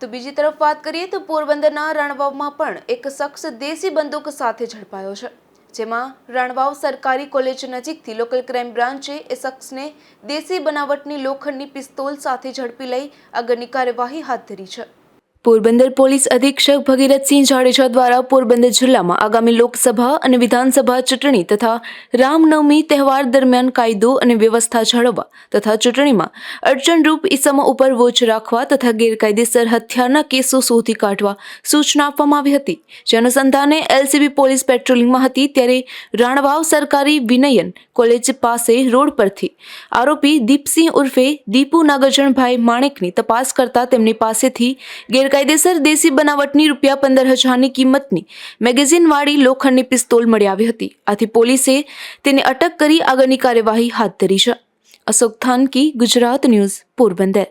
તો બીજી તરફ વાત કરીએ તો પોરબંદરના રણવાવમાં પણ એક શખ્સ દેશી બંદૂક સાથે ઝડપાયો છે, જેમાં રણવાવ સરકારી કોલેજ નજીકથી લોકલ ક્રાઇમ બ્રાન્ચે એ શખ્સને દેશી બનાવટની લોખંડની પિસ્તોલ સાથે ઝડપી લઈ આગળની કાર્યવાહી હાથ ધરી છે. પોરબંદર પોલીસ અધિક્ષક ભગીરથસિંહ જાડેજા દ્વારા પોરબંદર જિલ્લામાં આગામી લોકસભા અને વિધાનસભા ચૂંટણી તથા રામનવમી તહેવાર દરમિયાન કાયદો અને વ્યવસ્થા જાળવવા તથા ચૂંટણીમાં અડચણરૂપ ઇસમો ઉપર વોચ રાખવા તથા ગેરકાયદેસર હથિયારના કેસો શોધી કાઢવા સૂચના આપવામાં આવી હતી. જે અનુસંધાને એલસીબી પોલીસ પેટ્રોલિંગમાં હતી ત્યારે રાણવાવ સરકારી વિનયન કોલેજ પાસે રોડ પરથી આરોપી દીપસિંહ ઉર્ફે દીપુ નાગરજણભાઈ માણેકની તપાસ કરતા તેમની પાસેથી ગેરકાયદેસર દેશી બનાવટની રૂપિયા પંદર હજારની કિંમતની મેગેઝિનવાળી લોખંડની પિસ્તોલ મળી આવી હતી. આથી પોલીસે તેને અટક કરી આગળની કાર્યવાહી હાથ ધરી છે. અશોક થાનકી, ગુજરાત ન્યૂઝ, પોરબંદર.